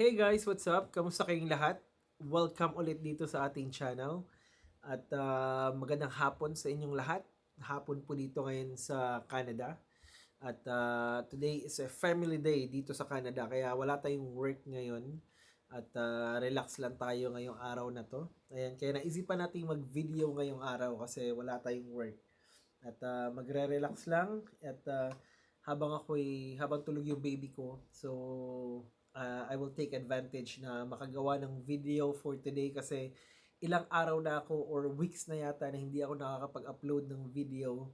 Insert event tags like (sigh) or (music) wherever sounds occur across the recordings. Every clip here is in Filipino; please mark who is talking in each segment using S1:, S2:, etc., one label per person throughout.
S1: Hey guys, what's up? Kamusta kayong lahat? Welcome ulit dito sa ating channel. At ah, magandang hapon sa inyong lahat. Hapon po dito ngayon sa Canada. At ah, today is a family day dito sa Canada. Kaya wala tayong work ngayon. At ah, relax lang tayo ngayong araw na to. Ayan, kaya naisipan natin mag-video ngayong araw kasi wala tayong work. At ah, magre-relax lang. At ah, habang ako'y, habang tulog yung baby ko. So, uh, I will take advantage na makagawa ng video for today kasi ilang araw na ako or weeks na yata na hindi ako nakakapag-upload ng video.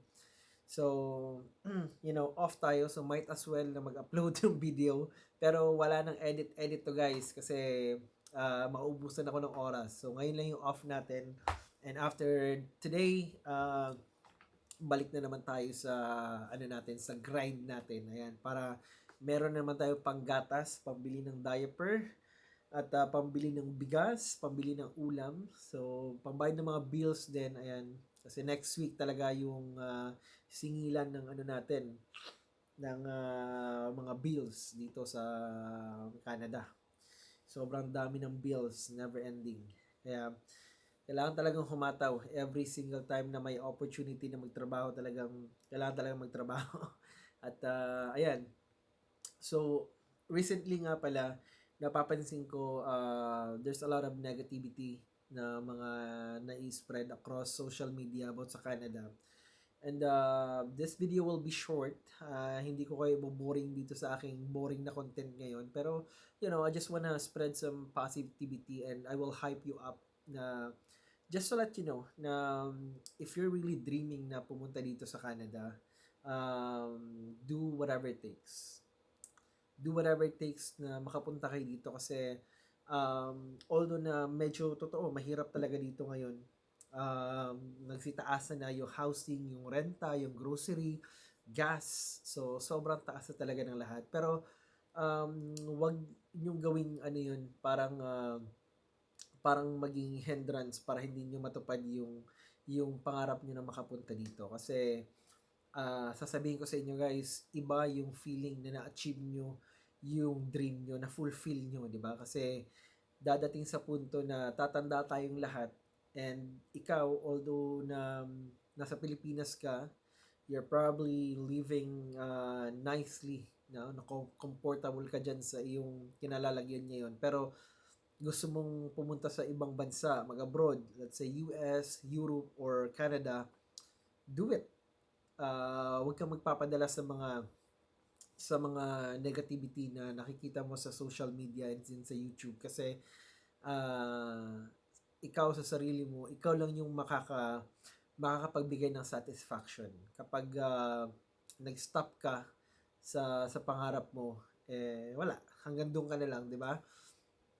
S1: So, (clears throat) you know, off tayo so might as well na mag-upload (laughs) ng video. Pero wala nang edit-edit to guys kasi uh, maubusan ako ng oras. So, ngayon lang yung off natin. And after today, uh, balik na naman tayo sa ano natin sa grind natin ayan para meron naman tayo panggatas pambili ng diaper at uh, pambili ng bigas pambili ng ulam. So pambayad ng mga bills din ayan. Kasi next week talaga yung uh, singilan ng ano natin ng uh, mga bills dito sa Canada. Sobrang dami ng bills never ending. Kaya kailangan talagang humataw every single time na may opportunity na magtrabaho talagang kailangan talagang magtrabaho. (laughs) At uh, ayan so recently nga pala napapansin ko uh, there's a lot of negativity na mga na-spread across social media about sa Canada. And uh, this video will be short. Uh, hindi ko kayo boring dito sa aking boring na content ngayon. Pero you know I just wanna spread some positivity and I will hype you up na just to let you know na um, if you're really dreaming na pumunta dito sa Canada, um, do whatever it takes. Do whatever it takes na makapunta kayo dito kasi um, although na medyo totoo, mahirap talaga dito ngayon. Um, nagsitaas na yung housing, yung renta, yung grocery, gas. So, sobrang taas na talaga ng lahat. Pero, um, wag yung gawing ano yun, parang uh, parang maging hindrance para hindi nyo matupad yung yung pangarap nyo na makapunta dito kasi uh, sasabihin ko sa inyo guys iba yung feeling na na-achieve nyo yung dream nyo na fulfill nyo di ba kasi dadating sa punto na tatanda tayong lahat and ikaw although na nasa Pilipinas ka you're probably living uh, nicely no? na comfortable ka dyan sa iyong kinalalagyan ngayon pero gusto mong pumunta sa ibang bansa, mag-abroad, let's say US, Europe, or Canada, do it. Uh, huwag kang magpapadala sa mga sa mga negativity na nakikita mo sa social media and sa YouTube kasi uh, ikaw sa sarili mo, ikaw lang yung makaka makakapagbigay ng satisfaction. Kapag uh, nag-stop ka sa sa pangarap mo, eh wala, hanggang doon ka na lang, 'di ba?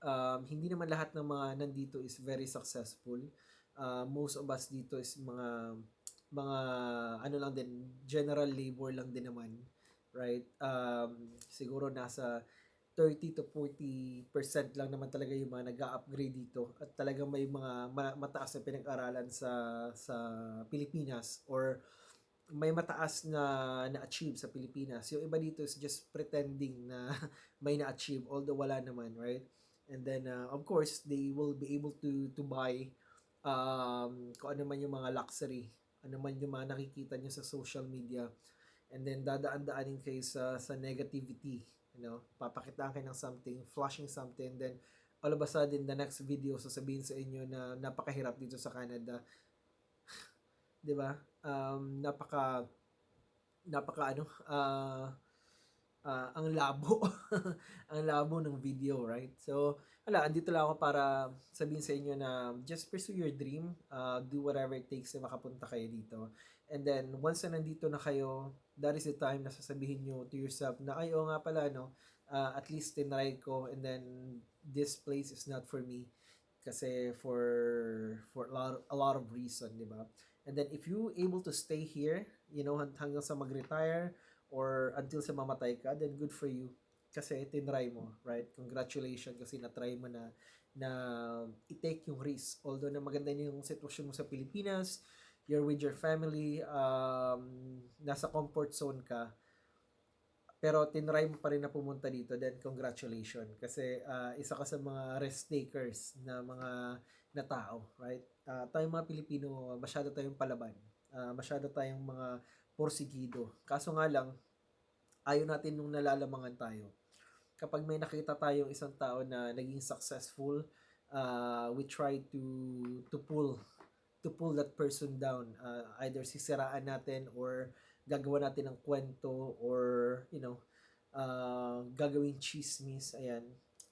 S1: um, hindi naman lahat ng mga nandito is very successful. Uh, most of us dito is mga mga ano lang din general labor lang din naman right um, siguro nasa 30 to 40% lang naman talaga yung mga nag-upgrade dito at talagang may mga mataas na pinag-aralan sa sa Pilipinas or may mataas na na-achieve sa Pilipinas. Yung iba dito is just pretending na (laughs) may na-achieve although wala naman, right? and then uh, of course they will be able to to buy um, kung ano man yung mga luxury ano man yung mga nakikita nyo sa social media and then dadaan-daanin kayo sa sa negativity you know? Papakitaan kayo ng something flashing something then all of a sudden the next video sasabihin sa inyo na napakahirap dito sa Canada. (sighs) 'di ba? Um napaka napaka ano uh, uh, ang labo. (laughs) Ang labo ng video right? So wala andito lang ako para sabihin sa inyo na just pursue your dream uh, do whatever it takes na makapunta kayo dito and then once na nandito na kayo that is the time na sasabihin nyo to yourself na ay oo nga pala no uh, at least tinry ko and then this place is not for me kasi for for a lot, a lot of reason di ba and then if you able to stay here you know hanggang sa mag-retire or until sa mamatay ka, then good for you. Kasi tinry mo, right? Congratulations kasi na-try mo na na i-take yung risk. Although na maganda yung sitwasyon mo sa Pilipinas, you're with your family, um, nasa comfort zone ka, pero tinry mo pa rin na pumunta dito, then congratulations. Kasi ah, isa ka sa mga risk takers na mga na tao, right? Ah, tayong mga Pilipino, masyado tayong palaban. Ah, masyado tayong mga porsigido. Kaso nga lang, ayaw natin nung nalalamangan tayo. Kapag may nakita tayong isang tao na naging successful, uh, we try to to pull to pull that person down. Uh, either sisiraan natin or gagawa natin ng kwento or you know, uh, gagawing chismis. Ayan.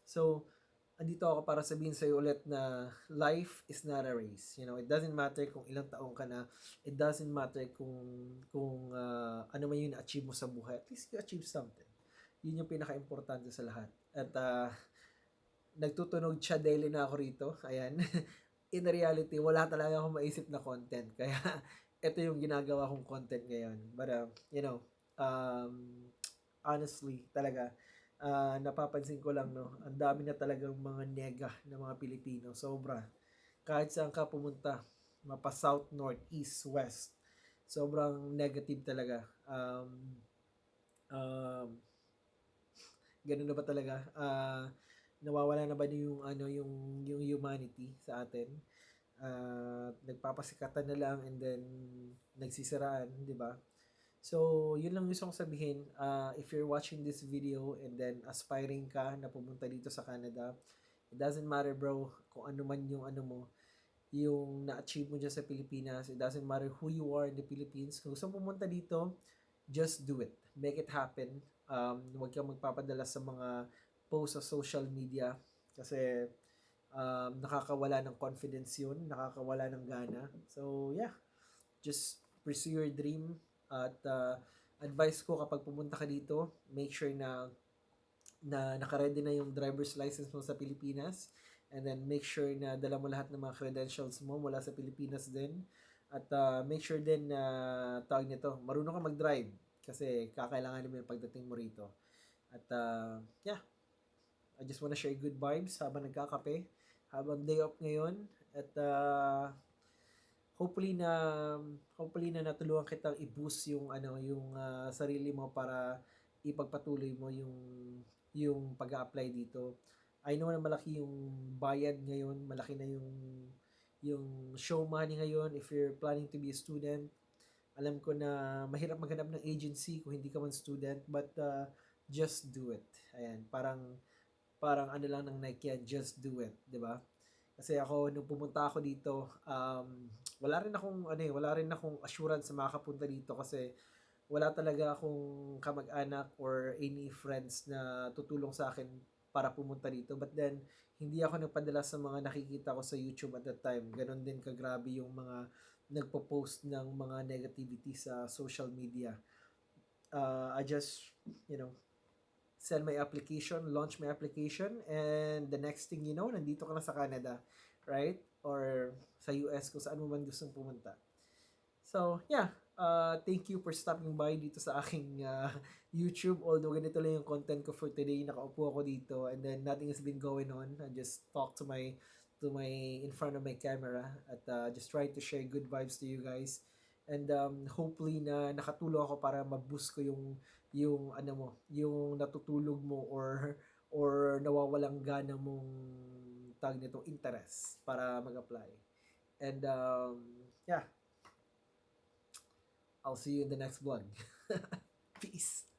S1: So, andito ako para sabihin sa'yo ulit na life is not a race. You know, it doesn't matter kung ilang taong ka na. It doesn't matter kung kung uh, ano man yung na-achieve mo sa buhay. At least you achieve something. Yun yung pinaka-importante sa lahat. At uh, nagtutunog siya daily na ako rito. Ayan. (laughs) In reality, wala talaga akong maisip na content. (laughs) Kaya, ito yung ginagawa kong content ngayon. But, uh, you know, um, honestly, talaga, uh, napapansin ko lang, no, ang dami na talagang mga nega ng mga Pilipino. Sobra. Kahit saan ka pumunta, mapa south, north, east, west, sobrang negative talaga. Um, um, ganun na ba talaga? Uh, nawawala na ba yung ano yung yung humanity sa atin? Uh, nagpapasikatan na lang and then nagsisiraan, 'di ba? So, yun lang gusto kong sabihin. Uh, if you're watching this video and then aspiring ka na pumunta dito sa Canada, it doesn't matter bro kung ano man yung ano mo, yung na-achieve mo dyan sa Pilipinas. It doesn't matter who you are in the Philippines. Kung gusto pumunta dito, just do it. Make it happen. Um, huwag kang magpapadala sa mga post sa social media. Kasi um, nakakawala ng confidence yun, nakakawala ng gana. So, yeah, just pursue your dream at uh, advice ko kapag pumunta ka dito, make sure na na nakaready na yung driver's license mo sa Pilipinas. And then make sure na dala mo lahat ng mga credentials mo mula sa Pilipinas din. At uh, make sure din na uh, tawag nito, marunong ka mag-drive. Kasi kakailangan mo yung pagdating mo rito. At uh, yeah, I just wanna share good vibes habang nagkakape, habang day off ngayon at uh, hopefully na hopefully na natulungan kitang i-boost yung ano yung uh, sarili mo para ipagpatuloy mo yung yung pag-apply dito. I know na malaki yung bayad ngayon, malaki na yung yung show money ngayon if you're planning to be a student. Alam ko na mahirap maghanap ng agency kung hindi ka man student, but uh, just do it. Ayan, parang parang ano lang ng Nike yan, just do it, 'di ba? Kasi ako nung pumunta ako dito, um, wala rin akong ano eh, wala rin akong assurance sa makapunta dito kasi wala talaga akong kamag-anak or any friends na tutulong sa akin para pumunta dito. But then, hindi ako nagpadala sa mga nakikita ko sa YouTube at that time. Ganon din kagrabe yung mga nagpo-post ng mga negativity sa social media. Uh, I just, you know, send my application, launch my application, and the next thing you know, nandito ka na sa Canada, right? Or sa US kung saan mo man gustong pumunta. So, yeah, uh, thank you for stopping by dito sa aking uh, YouTube. Although ganito lang yung content ko for today, nakaupo ako dito and then nothing has been going on. I just talk to my to my in front of my camera at uh, just try to share good vibes to you guys. And um, hopefully na nakatulong ako para ma-boost ko yung yung ano mo, yung natutulog mo or or nawawalang gana mong tag nito interest para mag-apply. And um, yeah. I'll see you in the next vlog. (laughs) Peace.